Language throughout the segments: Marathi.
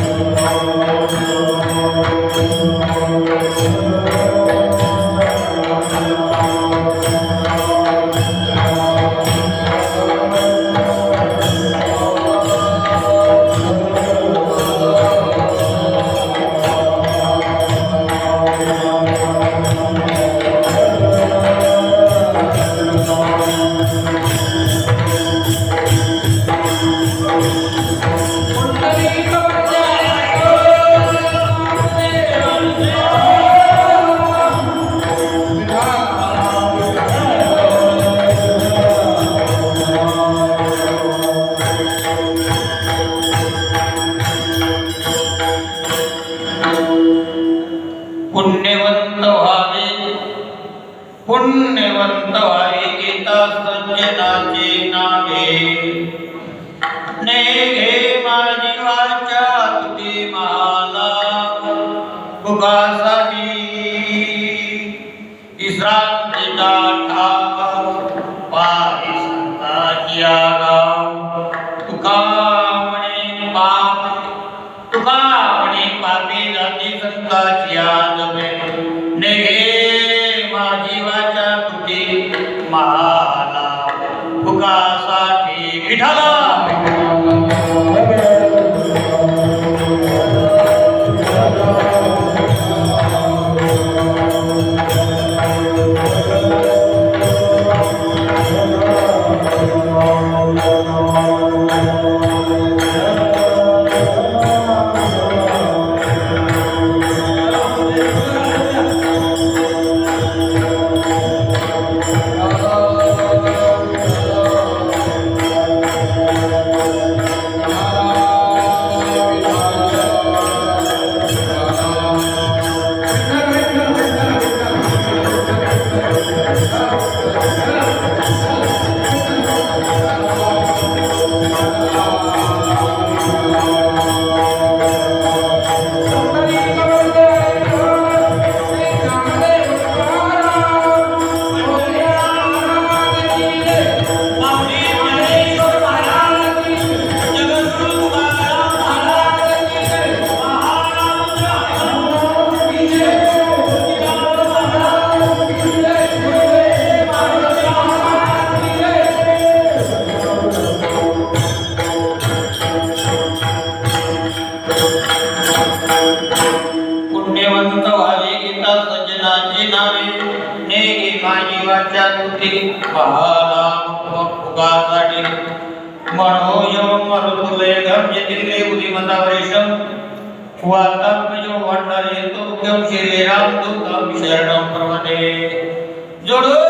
Música तुझी फुकासाठी विठाला पुण्यवंत माझी वाचा तुझी पाहाला फुकासाठी म्हणो यम मरुतुले गम्यतिले बुद्धिमतावरेशम वातात्मजो वंडरे तुभ्यं श्रीराम राम शरणं प्रवदे. जोडून या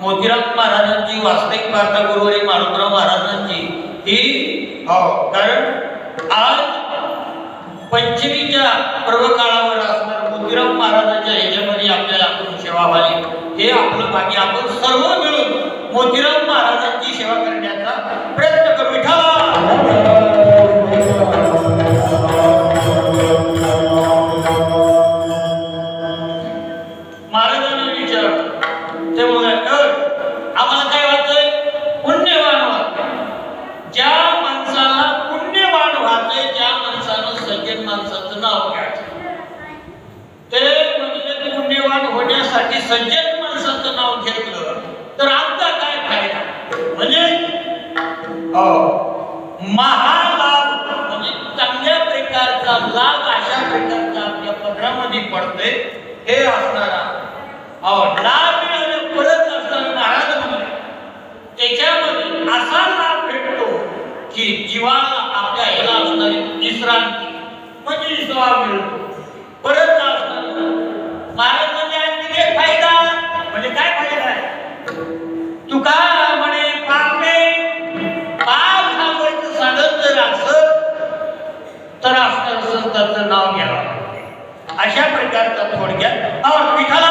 मोतीराम महाराजांची वास्तविक वार्ता गुरुवारी मारुतराव महाराजांची ही हो. कारण आज पंचमीच्या पर्व काळावर असणार मोतीराम महाराजांच्या ह्याच्यामध्ये आपल्याला आपण सेवा व्हावी. हे आपलं भाग्य. आपण सर्व मिळून मोतीराम महाराजांची माणसाचं नाव घ्यायचं. ते म्हणजे पुण्यवान होण्यासाठी सज्जन माणसाचं नाव घेतलं तर आमचा काय फायदा? म्हणजे महालाभ म्हणजे चांगल्या प्रकारचा लाभ अशा प्रकारचा आपल्या पदरामध्ये पडतोय हे असणारा लाभ मिळालं परत असणारा महाराज म्हणाले त्याच्यामध्ये असा लाभ भेटतो की जीवाला आपल्या ह्याला असणारी विश्रांती म्हणजे जवाब मिळतो परत असणार महाराज म्हणजे आणखी एक फायदा म्हणजे काय फायदा आहे? तुका म्हणे पापे पाप थांबवायचं साधन जर असत तर असणार संतांचं नाव घ्यावं अशा प्रकारचा थोडक्यात अहो विठाला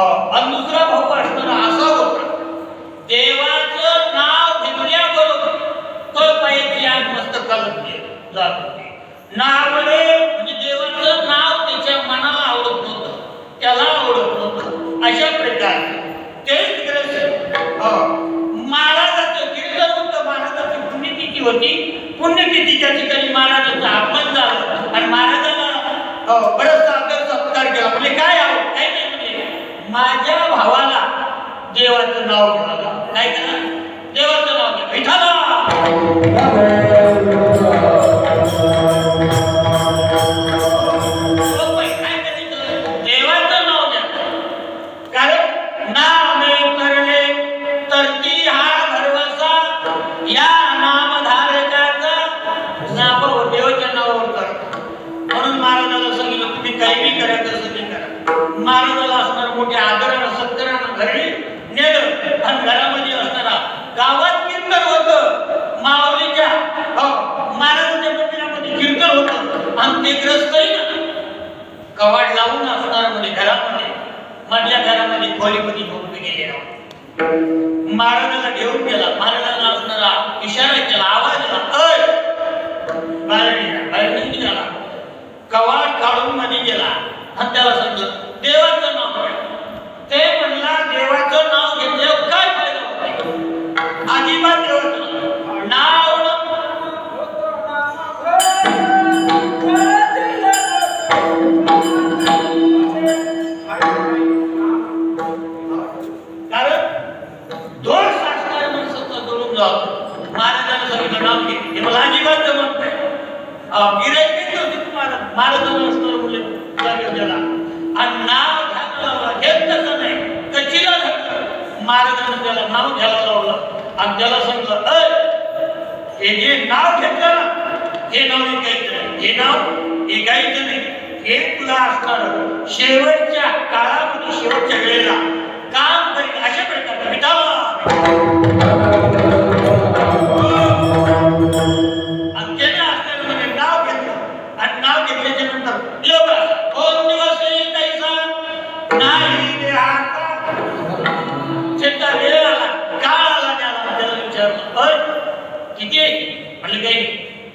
आणि दुसरा भाऊ असताना असा होता. देवाचं नाव घेतल्याबरोबर तो पैकी आग मस्तकाला जात होते. नावडे म्हणजे देवाचं नाव त्याच्या मनाला आवडत नव्हतं. त्याला आवडत नव्हतं. अशा प्रकारे तेच ग्रस्त महाराजाचं कीर्तन होतं. महाराजाची पुण्यतिथी होती? पुण्यतिथीच्या ठिकाणी महाराजाचं आगमन झालं. आणि महाराजाला बरंच आदर सत्कार केला म्हणजे काय आहो काय नाही म्हणजे माझ्या भावाला देवाचं नाव घ्यावं काय करा देवाचं नाव घ्या. विठाला महाराजाला असणार मोठे करायचं? गावात कीर्तन होतं. माऊलीच्या हो, महाराजांच्या मंदिरामध्ये कीर्तन होतं. आणि ते ग्रस्तही ना. कवाड लावून असणार म्हणजे घरामध्ये. मधल्या घरामध्ये खोलीमध्ये घेऊन मी गेलेला महाराजाला घेऊन गेला. महाराजाला असणारा इशारा केला आवाज केला कवाड काढून मध्ये गेला. आणि त्याला सांगितलं देवा आणि नाव घ्यायला लावला नाही? कचीला घातलं. महाराजांना त्याला नाव घ्यायला लावलं. आणि त्याला सांगितलं अय हे जे नाव घेतलं ना हे नाव ऐकायचं हे नाव ऐकायचं नाही. हे तुला असणार. शेवटच्या काळामध्ये शेवटच्या वेळेला काम करीत अशा प्रकारचा मिटावा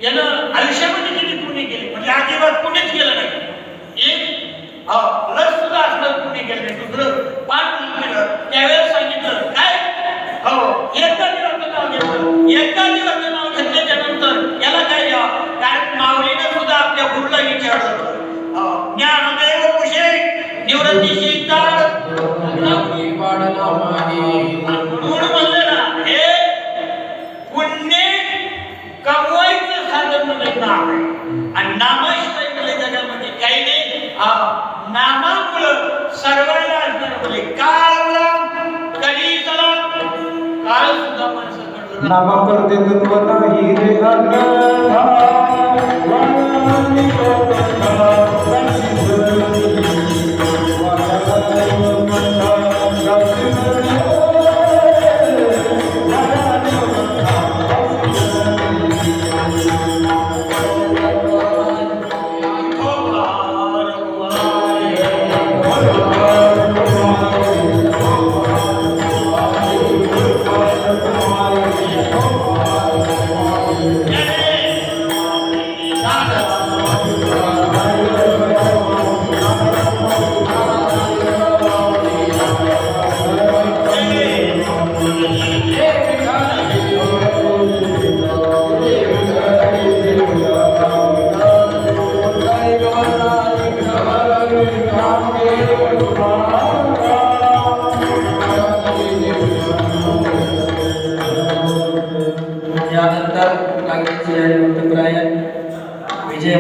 यानं आयुष्यामध्ये किती पुणे केले? म्हणजे अजिबात पुणेच केलं नाही. एक लस सुद्धा असलं पुणे केलं नाही. दुसरं पाच केलं. त्यावेळेस सांगितलं काय? हो. एकदा निरंतर नाव घेतलं. एकदा निरंतर नाव घेतल्याच्या नंतर याला काय द्या कारण माऊलीनं सुद्धा आपल्या गुरुला विचारलं होतं. ज्ञानदेव कुशे निवृत्तीशी म्हणून म्हणलं ना हे पुण्य कमवायचं साधन म्हणजे नाम आहे आणि नामाशिवाय म्हणजे जगामध्ये काही नाही हा नामामुळं सर्वांना असणार म्हणजे काळ कधी चला काळ सुद्धा तत्व नाही रे अन्यथा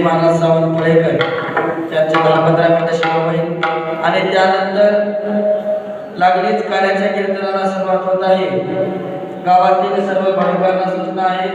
महाराज सावंत पुळेकर त्यांचे दहा पंधरा मिनिटं शिवा होईल आणि त्यानंतर लागलीच कार्याच्या कीर्तनाला सुरुवात होत आहे. गावातील सर्व भाविकांना सूचना आहे.